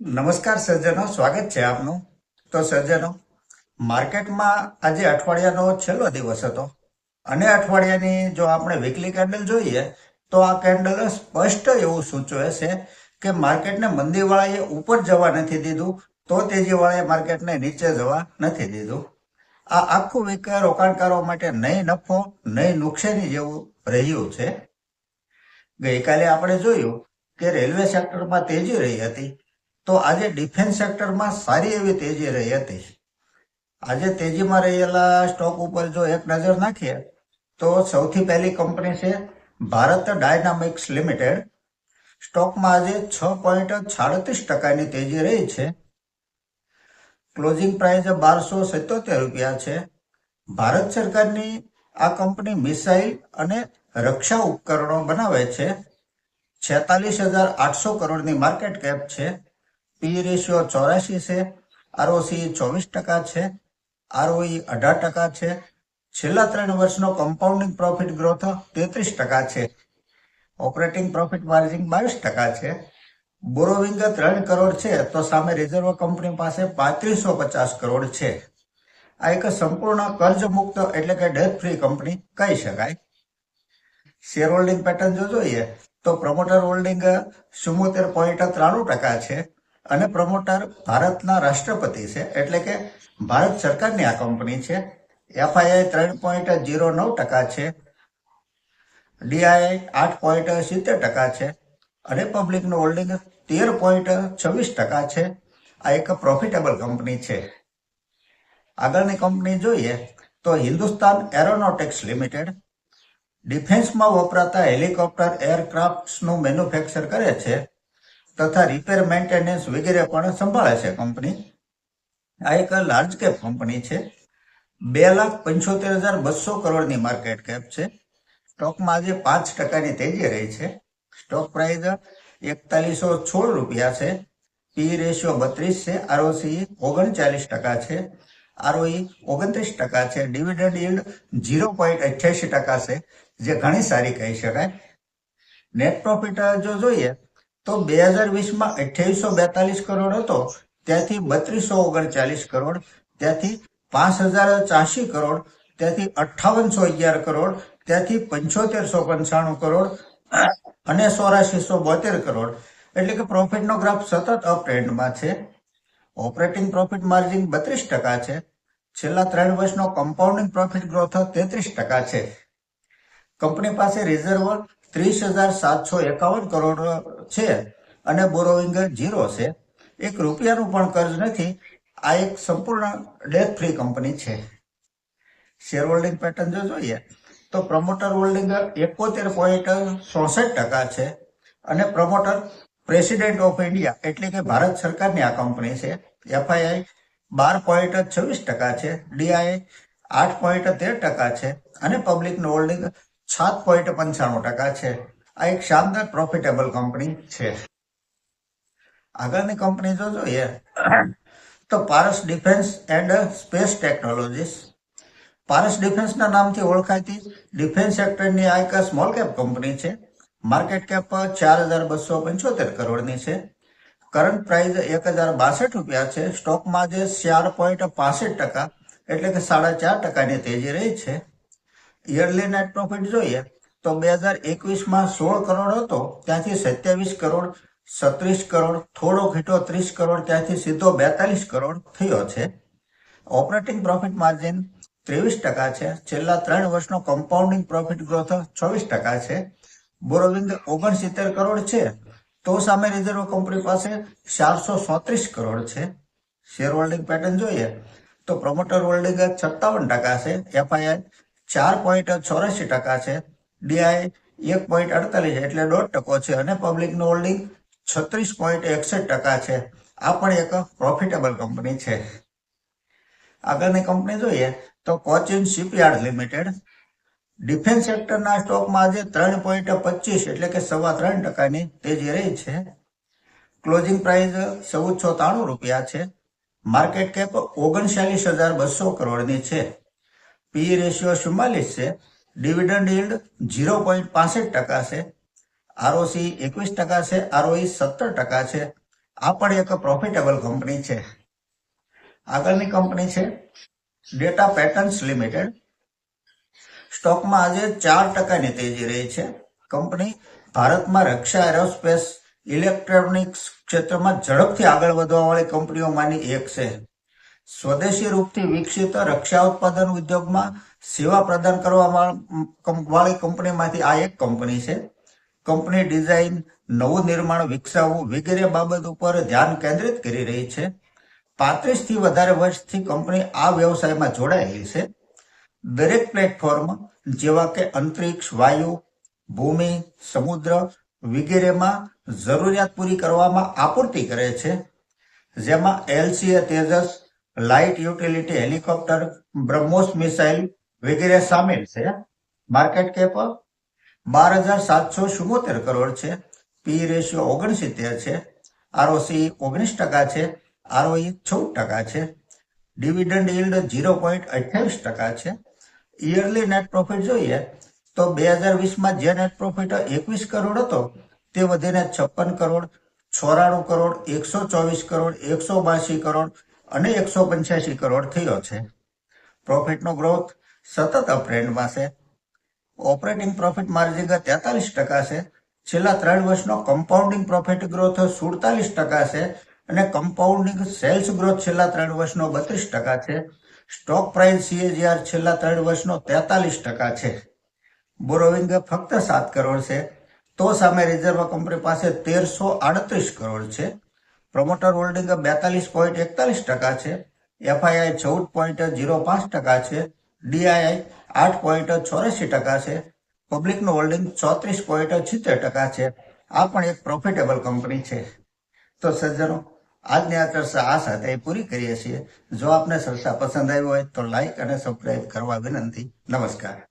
નમસ્કાર સર્જનો, સ્વાગત છે આપનું. તો સર્જનો, માર્કેટમાં આજે અઠવાડિયાનો છેલ્લો દિવસ હતો અને અઠવાડિયાની જો આપણે વીકલી કેન્ડલ જોઈએ, તો આ કેન્ડલ સ્પષ્ટ એવું સૂચવે છે કે માર્કેટને મંદીવાળાએ ઉપર જવા નથી દીધું, તો તેજીવાળાએ માર્કેટને નીચે જવા નથી દીધું. આ આખું વીક રોકાણકારો માટે નહીં નફો નહીં નુકસાની જેવું રહ્યું છે. ગઈકાલે આપણે જોયું કે રેલવે સેક્ટરમાં તેજી રહી હતી. તો આજે ડિફેન્સ સેક્ટરમાં સારી એવી તેજી રહી હતી. આજે તેજીમાં રહેલા સ્ટોક ઉપર જો એક નજર નાખીએ, તો સૌથી પહેલી કંપની છે ભારત ડાયનામિક્સ લિમિટેડ સ્ટોકમાં આજે છ પોઈન્ટ સાડત્રીસ ટકાની તેજી રહી છે. ક્લોઝિંગ પ્રાઇસ બારસો સિત્તોતેર રૂપિયા છે. ભારત સરકારની આ કંપની મિસાઇલ અને રક્ષા ઉપકરણો બનાવે છે. છેતાલીસ હજાર આઠસો કરોડની માર્કેટ કેપ છે. પી રેશિયો ચોરાશી છે, આરઓસી ચોવીસ ટકા છે, આરઓઈ અઢાર ટકા છે, છેલ્લા ત્રણ વર્ષનો કમ્પાઉન્ડિંગ પ્રોફિટ ગ્રોથ તેત્રીસ ટકા છે ઓપરેટિંગ પ્રોફિટ માર્જિન બાવીસ ટકા છે, બોરોવિંગ ત્રણ કરોડ છે, તો સામે રિઝર્વ કંપની પાસે પાંત્રીસો પચાસ કરોડ છે. આ એક સંપૂર્ણ કર્જ મુક્ત એટલે કે ડેટ ફ્રી કંપની કહી શકાય. શેર હોલ્ડિંગ પેટર્ન જો જોઈએ, તો પ્રમોટર હોલ્ડિંગ ચુમ્મોતેર પોઈન્ટ ત્રાણું ટકા છે અને પ્રમોટર ભારતના રાષ્ટ્રપતિ છે. એટલે કે ભારત સરકારની આ કંપની છે. એફઆઈઆઈ ત્રણ પોઈન્ટ જીરો નવ ટકા છે. ડીઆઈ આઠ પોઈન્ટ સિત્તેર ટકા છે. અને પબ્લિકનું હોલ્ડિંગ તેર પોઈન્ટ છવ્વીસ ટકા છે. આ એક પ્રોફિટેબલ કંપની છે. આગળની કંપની જોઈએ તો હિન્દુસ્તાન એરોનોટિક્સ લિમિટેડ ડિફેન્સમાં વપરાતા હેલિકોપ્ટર એરક્રાફ્ટ્સનું મેન્યુફેક્ચર કરે છે. તથા રિપેર મેન્ટેનન્સ વગેરે પણ સંભાળે છે કંપની આ એક લાર્જ કેપ કંપની છે. બે લાખ પંચોતેર હજાર બસો કરોડની માર્કેટ કેપ છે. સ્ટોકમાં આજે પાંચ ટકાની તેજી રહી છે. સ્ટોક પ્રાઇસ એકતાલીસો સોળ રૂપિયા છે. પી રેશિયો બત્રીસ છે. આરઓસી ઓગણચાલીસ ટકા છે. આરઓઈ ઓગણત્રીસ ટકા છે. ડિવિડન્ડ યીલ્ડ ઝીરો પોઈન્ટ અઠ્યાસી ટકા છે, જે ઘણી સારી કહી શકાય. નેટ પ્રોફિટ જો જોઈએ તો બે હજાર વીસમાં અઠ્યાવીસો બેતાલીસ કરોડ હતો, ત્યાંથી બત્રીસો ઓગણચાલીસ કરોડ, ત્યાંથી પાંચ હજાર ચાસી કરોડ, ત્યાંથી અઠ્ઠાવનસો અગિયાર કરોડ, ત્યાંથી પંચોતેરસો પંચાણું કરોડ અને ચોરાશીસો બોતેર કરોડ. એટલે કે પ્રોફિટનો ગ્રાફ સતત અપ ટ્રેન્ડમાં છે. ઓપરેટિંગ પ્રોફિટ માર્જિન બત્રીસ ટકા છે. છેલ્લા ત્રણ વર્ષનો કમ્પાઉન્ડિંગ પ્રોફિટ ગ્રોથ તેત્રીસ ટકા છે. કંપની પાસે રિઝર્વ ત્રીસ હજાર સાતસો એકાવન કરોડ છે અને બોરોવિંગ ઝીરો છે. એક રૂપિયાનું પણ કર્જ નથી. આ એક સંપૂર્ણ ડેથ ફ્રી કંપની છે. શેર હોલ્ડિંગ પેટર્ન જો જોઈએ, તો પ્રમોટર હોલ્ડિંગ એકોતેર પોઈન્ટ ચોસઠ ટકા છે અને પ્રમોટર પ્રેસિડેન્ટ ઓફ ઇન્ડિયા એટલે કે ભારત સરકારની આ કંપની છે. એફઆઈઆઈ બાર પોઈન્ટ છવ્વીસ ટકા છે. ડીઆઈ આઠ પોઈન્ટ તેર ટકા છે અને પબ્લિકનું હોલ્ડિંગ સાત પોઈન્ટ પંચાણું ટકા છે. આ એક શાનદાર પ્રોફિટેબલ કંપની છે. આગળની કંપની જો જોઈએ, તો Paras defence and space technologies Paras ડિફેન્સના નામથી ઓળખાતી ડિફેન્સ સેક્ટરની આ એક સ્મોલ કેપ કંપની છે. માર્કેટ કેપ ચાર હજાર બસો પંચોતેર કરોડની છે. કરંટ પ્રાઇસ એક હજાર બાસઠ રૂપિયા છે. સ્ટોકમાં જે ચાર પોઈન્ટ પાસઠ ટકા એટલે કે સાડા ચાર ટકાની તેજી રહી છે. યરલી નેટ પ્રોફિટ જોઈએ તો બે હજાર એકવીસમાં સોળ કરોડ હતો, ત્યાંથી સત્યાવીસ કરોડ સત્રીસ કરોડ, થોડો ઘીટો ત્રીસ કરોડ, ત્યાંથી સીધો બેતાલીસ કરોડ થયો છે. ઓપરેટિંગ પ્રોફિટ માર્જિન ત્રેવીસ ટકા છે. છેલ્લા ત્રણ વર્ષનો કમ્પાઉન્ડિંગ પ્રોફિટ ગ્રોથ ચોવીસ ટકા છે. બોરોવિંગ ઓગણસિત્તેર કરોડ છે. તો સામે રિઝર્વ કંપની પાસે ચારસો સોત્રીસ કરોડ છે. શેર હોલ્ડિંગ પેટર્ન જોઈએ તો પ્રમોટર હોલ્ડિંગ છત્તાવન ટકા છે. એફઆઈઆઈ ચાર પોઈન્ટ ચોરાશી ટકા છે. ડીઆઈ એક પોઈન્ટ અડતાલીસ એટલે દોઢ ટકો છે અને પબ્લિકનું હોલ્ડિંગ છત્રીસ પોઈન્ટ એકસઠ ટકા છે. આ પણ એક પ્રોફિટેબલ કંપની છે. આગળની કંપની જોઈએ તો કોચિન શિપયાર્ડ લિમિટેડ ડિફેન્સ સેક્ટરના સ્ટોકમાં આજે ત્રણ પોઈન્ટ પચીસ એટલે કે સવા ત્રણ ટકાની તેજી રહી છે. ક્લોઝિંગ પ્રાઇસ ચૌદસો ત્રાણું રૂપિયા છે. માર્કેટ કેપ ઓગણચાલીસ હજાર બસો કરોડની છે. પી રેશિયો ચુમ્માલીસ છે? ડિવિડન્ડ ઇલ્ડ ઝીરો પોઈન્ટ પાસઠ ટકા છે. આરઓસી એકવીસ ટકા છે. આરઓઈ સત્તર ટકા છે. આ પણ એક પ્રોફિટેબલ કંપની છે. આગળની કંપની છે ડેટા પેટર્ન્સ લિમિટેડ સ્ટોકમાં આજે ચાર ટકાની તેજી રહી છે. કંપની ભારતમાં રક્ષા એરોસ્પેસ ઇલેક્ટ્રોનિક્સ ક્ષેત્રમાં ઝડપથી આગળ વધવાવાળી કંપનીઓમાંની એક છે. સ્વદેશી રૂપથી વિકસિત રક્ષા ઉત્પાદન ઉદ્યોગમાં સેવા પ્રદાન કરવા વાળી કંપનીમાંથી આ એક કંપની છે. કંપની ડિઝાઇન, નવું નિર્માણ વિકસાવવું વગેરે બાબત ઉપર ધ્યાન કેન્દ્રિત કરી રહી છે. પાંત્રીસથી વધારે વર્ષથી કંપની આ વ્યવસાયમાં જોડાયેલી છે. દરેક પ્લેટફોર્મ, જેવા કે અંતરિક્ષ, વાયુ, ભૂમિ, સમુદ્ર વગેરેમાં જરૂરિયાત પૂરી કરવામાં આપૂર્તિ કરે છે. જેમાં LCA Tejas light utility helicopter, BrahMos missile વગેરે સામેલ છે. માર્કેટ કેપ બાર હજાર સાતસો ચુમ્મોતેર કરોડ છે. પી રેશિયો ઓગણસિત્તેર છે. આરઓસી ઓગણીસ ટકા છે. આરઓઈ ચૌદ ટકા છે. ડિવિડન્ડ યીલ્ડ ઝીરો પોઈન્ટ અઠ્યાવીસ ટકા છે. યરલી નેટ પ્રોફિટ જોઈએ તો બે હજાર વીસમાં જે નેટ પ્રોફિટ એકવીસ કરોડ હતો તે વધીને છપ્પન કરોડ, ચોરાણું કરોડ, એકસો ચોવીસ કરોડ, એકસો બાસી કરોડ અને એકસો પંચ્યાસી કરોડ થયો છે. પ્રોફિટનો ગ્રોથ સતત અપટ્રેન્ડમાં છે. ઓપરેટિંગ પ્રોફિટ માર્જિન તેતાલીસ ટકા છે. છેલ્લા ત્રણ વર્ષનો કમ્પાઉન્ડિંગ પ્રોફિટ ગ્રોથ સુડતાલીસ ટકા છે અને કમ્પાઉન્ડિંગ સેલ્સ ગ્રોથ છેલ્લા ત્રણ વર્ષનો બત્રીસ ટકા છે. સ્ટોક પ્રાઇસ સીએજીઆર છેલ્લા ત્રણ વર્ષનો તેતાલીસ ટકા છે. બોરોવિંગ ફક્ત સાત કરોડ છે. તો સામે રિઝર્વ કંપની પાસે તેરસો આડત્રીસ કરોડ છે. પ્રમોટર હોલ્ડિંગ બેતાલીસ પોઈન્ટ એકતાલીસ ટકા છે. એફઆઈઆઈ ચૌદ પોઈન્ટ ઝીરો પાંચ ટકા છે. ડીઆઈઆઈ આઠ પોઈન્ટ ચોરાસી ટકા છે. પબ્લિકનું હોલ્ડિંગ ચોત્રીસ પોઈન્ટ છિત્તેર ટકા છે. આ પણ એક પ્રોફિટેબલ કંપની છે. તો સજ્જનો, આજની આ ચર્ચા આ સાથે પૂરી કરીએ છીએ. જો આપને ચર્ચા પસંદ આવી હોય તો લાઈક અને સબસ્ક્રાઇબ કરવા વિનંતી. નમસ્કાર.